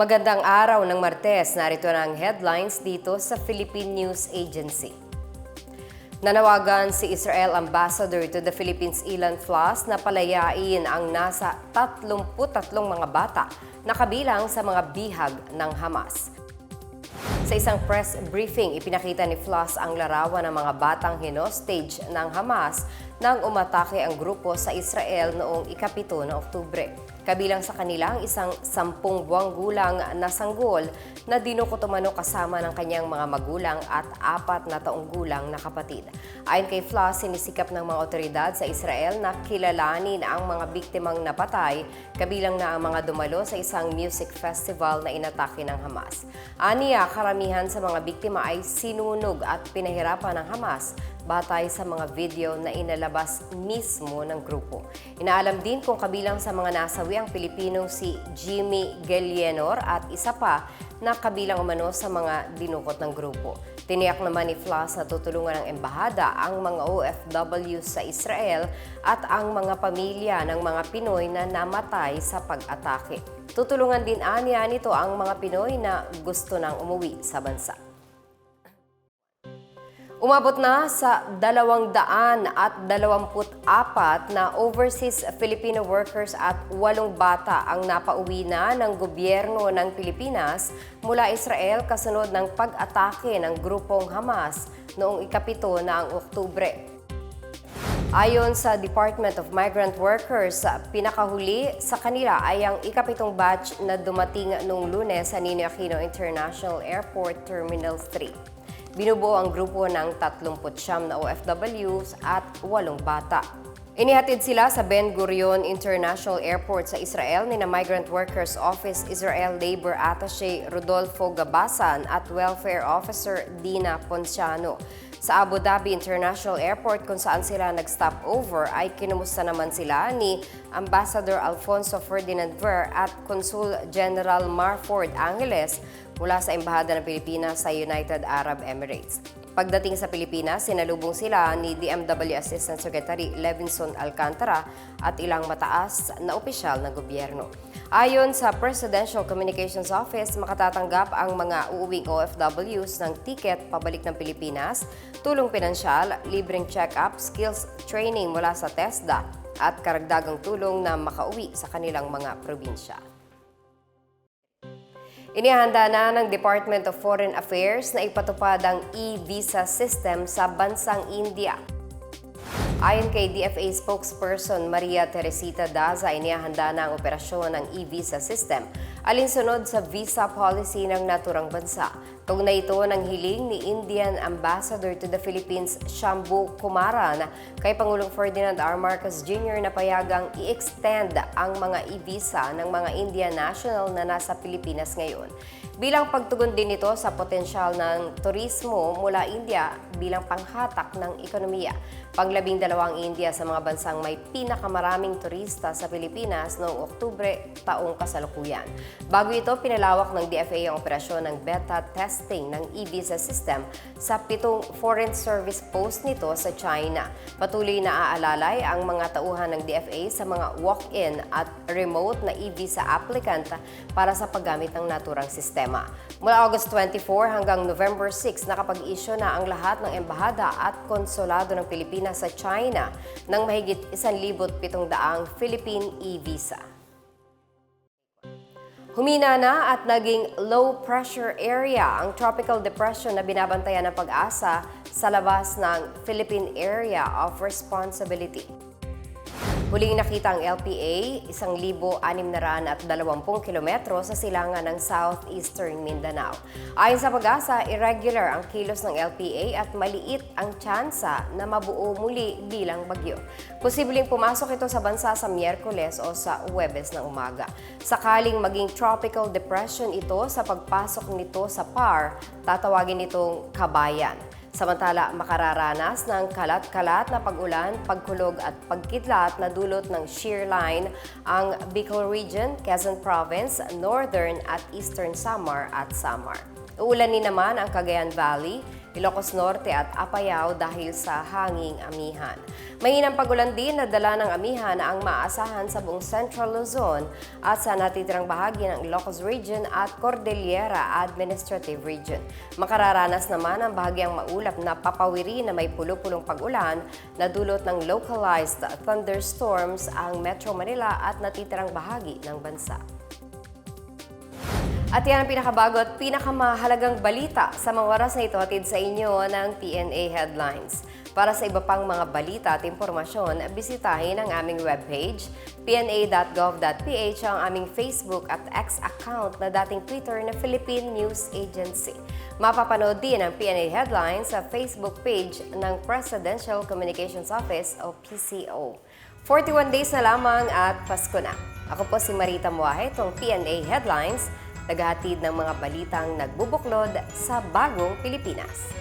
Magandang araw ng Martes. Narito na ang headlines dito sa Philippine News Agency. Nanawagan si Israel Ambassador to the Philippines Ilan Flas na palayain ang nasa 33 mga bata na kabilang sa mga bihag ng Hamas. Sa isang press briefing, ipinakita ni Floss ang larawan ng mga batang hinostage ng Hamas nang umatake ang grupo sa Israel noong ikapito ng Oktubre. Kabilang sa kanila ang isang sampung buwang gulang na sanggol na dinukutumano kasama ng kanyang mga magulang at apat na taong gulang na kapatid. Ayon kay Floss, sinisikap ng mga otoridad sa Israel na kilalanin ang mga biktimang napatay, kabilang na ang mga dumalo sa isang music festival na inatake ng Hamas. Aniya, karamihan sa mga biktima ay sinunog at pinahirapan ng Hamas batay sa mga video na inalabas mismo ng grupo. Inaalam din kung kabilang sa mga nasawi ang Pilipinong si Jimmy Gelienor at isa pa na kabilang umano sa mga dinukot ng grupo. Tiniyak naman ni Flas na tutulungan ng embahada ang mga OFW sa Israel at ang mga pamilya ng mga Pinoy na namatay sa pag-atake. Tutulungan din aniya nito ang mga Pinoy na gusto nang umuwi sa bansa. Umabot na sa 224 na overseas Filipino workers at walong bata ang napauwi na ng gobyerno ng Pilipinas mula Israel kasunod ng pag-atake ng grupong Hamas noong ikapito na ang Oktubre. Ayon sa Department of Migrant Workers, pinakahuli sa kanila ay ang ikapitong batch na dumating noong lunes sa Ninoy Aquino International Airport Terminal 3. Binubuo ang grupo ng 39 na OFWs at 8 bata. Inihatid sila sa Ben Gurion International Airport sa Israel ni na Migrant Workers Office Israel Labor Attaché Rodolfo Gabasan at Welfare Officer Dina Ponciano. Sa Abu Dhabi International Airport kung saan sila nag-stop over ay kinumusta naman sila ni Ambassador Alfonso Ferdinand Ver at Consul General Marford Angeles mula sa Embahada ng Pilipinas sa United Arab Emirates. Pagdating sa Pilipinas, sinalubong sila ni DMW Assistant Secretary Levinson Alcantara at ilang mataas na opisyal ng gobyerno. Ayon sa Presidential Communications Office, makatatanggap ang mga uuwing OFWs ng tiket pabalik ng Pilipinas, tulong pinansyal, libreng check-up, skills training mula sa TESDA at karagdagang tulong na makauwi sa kanilang mga probinsya. Inihanda na ng Department of Foreign Affairs na ipatupad ang e-visa system sa bansang India. Ayon kay DFA spokesperson Maria Teresita Daza, inihanda na ang operasyon ng e-visa system alinsunod sa visa policy ng naturang bansa. Kaugnay ito ng hiling ni Indian Ambassador to the Philippines, Shambu Kumaran, kay Pangulong Ferdinand R. Marcos Jr. na payagang i-extend ang mga e-visa ng mga Indian national na nasa Pilipinas ngayon. Bilang pagtugon din ito sa potensyal ng turismo mula India bilang panghatak ng ekonomiya. Panglabing dalawang India sa mga bansang may pinakamaraming turista sa Pilipinas noong Oktubre taong kasalukuyan. Bago ito, pinalawak ng DFA ang operasyon ng beta testing ng e-visa system sa pitong foreign service post nito sa China. Patuloy na aalalay ang mga tauhan ng DFA sa mga walk-in at remote na e-visa applicant para sa paggamit ng naturang sistema. Mula August 24 hanggang November 6, nakapag-issue na ang lahat ng embahada at konsulado ng Pilipinas sa China ng mahigit 1,700 Philippine e-visa. Humina na at naging low pressure area ang tropical depression na binabantayan ng pag-asa sa labas ng Philippine Area of Responsibility. Huling nakita ang LPA, 1,620 kilometro sa silangan ng southeastern Mindanao. Ayon sa pag-asa, irregular ang kilos ng LPA at maliit ang tsansa na mabuo muli bilang bagyo. Posibleng pumasok ito sa bansa sa Miyerkules o sa Huwebes ng umaga. Sakaling maging tropical depression ito sa pagpasok nito sa PAR, tatawagin itong kabayan. Samantala, makararanas ng kalat-kalat na pag-ulan, pagkulog at pagkidlat na dulot ng shear line ang Bicol Region, Quezon Province, Northern at Eastern Samar at Samar. Uulanin naman ang Cagayan Valley, Ilocos Norte at Apayao dahil sa hanging amihan. Mainang pagulan din na dala ng amihan na ang maasahan sa buong Central Luzon at sa natitirang bahagi ng Ilocos Region at Cordillera Administrative Region. Makararanas naman ang bahagyang maulap na papawiri na may pulo-pulong pag-ulan na dulot ng localized thunderstorms ang Metro Manila at natitirang bahagi ng bansa. At yan ang pinakabago at pinakamahalagang balita sa mga oras na ito hatid sa inyo ng PNA Headlines. Para sa iba pang mga balita at impormasyon, bisitahin ang aming webpage, pna.gov.ph ang aming Facebook at X account na dating Twitter na Philippine News Agency. Mapapanood din ang PNA Headlines sa Facebook page ng Presidential Communications Office o PCO. 41 days na lamang at Pasko na. Ako po si Marita Muahe, itong PNA Headlines, naghahatid ng mga balitang nagbubuklod sa bagong Pilipinas.